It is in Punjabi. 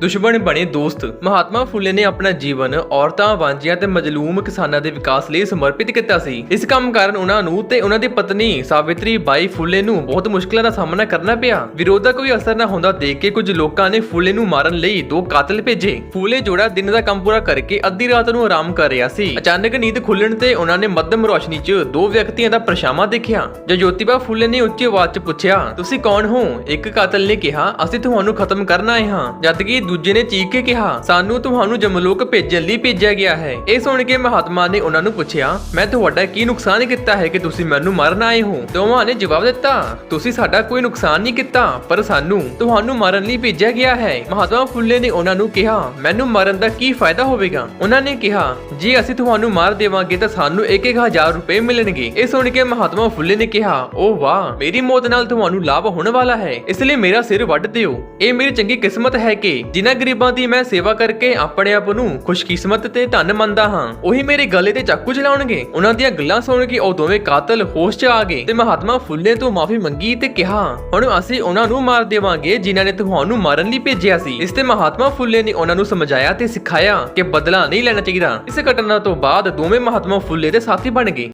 ਦੁਸ਼ਮਣ ਬਣੇ ਦੋਸਤ। ਮਹਾਤਮਾ ਫੁੱਲੇ ਨੇ ਆਪਣਾ ਜੀਵਨ ਔਰਤਾਂ ਵਾਂਝੀਆਂ ਤੇ ਮਜਲੂਮ ਕਿਸਾਨਾਂ ਦੇ ਵਿਕਾਸ ਲਈ ਸਮਰਪਿਤ ਕੀਤਾ ਸੀ। ਇਸ ਕੰਮ ਕਾਰਨ ਉਹਨਾਂ ਨੂੰ ਤੇ ਉਹਨਾਂ ਦੀ ਪਤਨੀ ਸਾਵਿਤਰੀ ਬਾਈ ਫੁੱਲੇ ਨੂੰ ਬਹੁਤ ਮੁਸ਼ਕਲਾਂ ਦਾ ਸਾਹਮਣਾ ਕਰਨਾ ਪਿਆ। ਵਿਰੋਧ ਦਾ ਕੋਈ ਅਸਰ ਨਾ ਹੁੰਦਾ ਦੇਖ ਕੇ ਕੁਝ ਲੋਕਾਂ ਨੇ ਫੁੱਲੇ ਨੂੰ ਮਾਰਨ ਲਈ ਦੋ ਕਾਤਲ ਭੇਜੇ। ਫੁੱਲੇ ਜੋੜਾ ਦਿਨ ਦਾ ਕੰਮ ਪੂਰਾ ਕਰਕੇ ਅੱਧੀ ਰਾਤ ਨੂੰ ਆਰਾਮ ਕਰ ਰਿਹਾ ਸੀ। ਅਚਾਨਕ ਨੀਂਦ ਖੁੱਲਣ ਤੇ ਉਹਨਾਂ ਨੇ ਮੱਧਮ ਰੋਸ਼ਨੀ 'ਚ ਦੋ ਵਿਅਕਤੀਆਂ ਦਾ ਪਰਛਾਵਾਂ ਦੇਖਿਆ। ਜੋ ਜੋਤੀਬਾ ਫੁੱਲੇ ਨੇ ਉੱਚੀ ਆਵਾਜ਼ 'ਚ ਪੁੱਛਿਆ, ਤੁਸੀਂ ਕੌਣ ਹੋ? ਇੱਕ ਕਾਤਲ ਨੇ ਕਿਹਾ, ਅਸੀਂ ਤੁਹਾਨੂੰ ਖਤਮ ਕਰਨ ਆਏ ਹਾਂ। ਜਦਕਿ ਦੂਜੇ ਨੇ ਚੀਕ ਕੇ ਕਿਹਾ, ਸਾਨੂੰ ਤੁਹਾਨੂੰ ਜਮਲੋਕ ਭੇਜਣ ਲਈ ਭੇਜਿਆ ਗਿਆ ਹੈ। ਇਹ ਸੁਣ ਕੇ ਮਹਾਤਮਾ ਨੇ ਉਹਨਾਂ ਨੂੰ ਪੁੱਛਿਆ, ਮੈਂ ਤੁਹਾਡਾ ਕੀ ਨੁਕਸਾਨ ਕੀਤਾ ਹੈ ਕਿ ਤੁਸੀਂ ਮੈਨੂੰ ਮਾਰਨ ਆਏ ਹੋ? ਦੋਵਾਂ ਨੇ ਜਵਾਬ ਦਿੱਤਾ, ਤੁਸੀਂ ਸਾਡਾ ਕੋਈ ਨੁਕਸਾਨ ਨਹੀਂ ਕੀਤਾ, ਪਰ ਸਾਨੂੰ ਤੁਹਾਨੂੰ ਮਾਰਨ ਲਈ ਭੇਜਿਆ ਗਿਆ ਹੈ। ਮਹਾਤਮਾ ਫੁੱਲੇ ਨੇ ਉਹਨਾਂ ਨੂੰ ਕਿਹਾ, ਮੈਨੂੰ ਮਾਰਨ ਦਾ ਕੀ ਫਾਇਦਾ ਹੋਵੇਗਾ? ਉਹਨਾਂ ਨੇ ਕਿਹਾ, ਜੇ ਅਸੀਂ ਤੁਹਾਨੂੰ ਮਾਰ ਦੇਵਾਂਗੇ ਤਾਂ ਸਾਨੂੰ 1-1000 ਰੁਪਏ ਮਿਲਣਗੇ। ਇਹ ਸੁਣ ਕੇ ਮਹਾਤਮਾ ਫੁੱਲੇ ਨੇ ਕਿਹਾ, ਓ ਵਾਹ, ਮੇਰੀ ਮੌਤ ਨਾਲ ਤੁਹਾਨੂੰ ਲਾਭ ਹੋਣ ਵਾਲਾ ਹੈ, ਇਸ ਲਈ ਮੇਰਾ ਸਿਰ ਵੱਢ ਦਿਓ। ਇਹ ਮੇਰੀ ਚੰਗੀ ਕਿਸਮਤ ਹੈ ਕਿ ਜਿਨ੍ਹਾਂ ਗਰੀਬਾਂ ਦੀ ਮੈਂ ਸੇਵਾ ਕਰਕੇ ਆਪਣੇ ਆਪ ਨੂੰ ਖੁਸ਼ਕਿਸਮਤ ਤੇ ਧੰਨ ਮੰਨਦਾ ਹਾਂ, ਉਹੀ ਮੇਰੇ ਗਲੇ ਤੇ ਚਾਕੂ ਚਲਾਉਣਗੇ ਉਹਨਾਂ ਦੀਆਂ ਗੱਲਾਂ ਸੁਣ ਕੇ ਉਹ ਦੋਵੇਂ ਕਾਤਲ ਹੋਸ਼ 'ਚ ਆ ਗਏ ਤੇ ਮਹਾਤਮਾ ਫੁੱਲੇ ਤੋਂ ਮਾਫੀ ਮੰਗੀ ਤੇ ਕਿਹਾ, ਹੁਣ ਅਸੀਂ ਉਹਨਾਂ ਨੂੰ ਮਾਰ ਦੇਵਾਂਗੇ ਜਿਨ੍ਹਾਂ ਨੇ ਤੁਹਾਨੂੰ ਮਾਰਨ ਲਈ ਭੇਜਿਆ ਸੀ। ਇਸ ਤੇ ਮਹਾਤਮਾ ਫੁੱਲੇ ਨੇ ਉਹਨਾਂ ਨੂੰ ਸਮਝਾਇਆ ਤੇ ਸਿਖਾਇਆ ਕਿ ਬਦਲਾ ਨਹੀਂ ਲੈਣਾ ਚਾਹੀਦਾ। ਇਸ ਘਟਨਾ ਤੋਂ ਬਾਅਦ ਦੋਵੇਂ ਮਹਾਤਮਾ ਫੁੱਲੇ ਦੇ ਸਾਥੀ ਬਣ ਗਏ।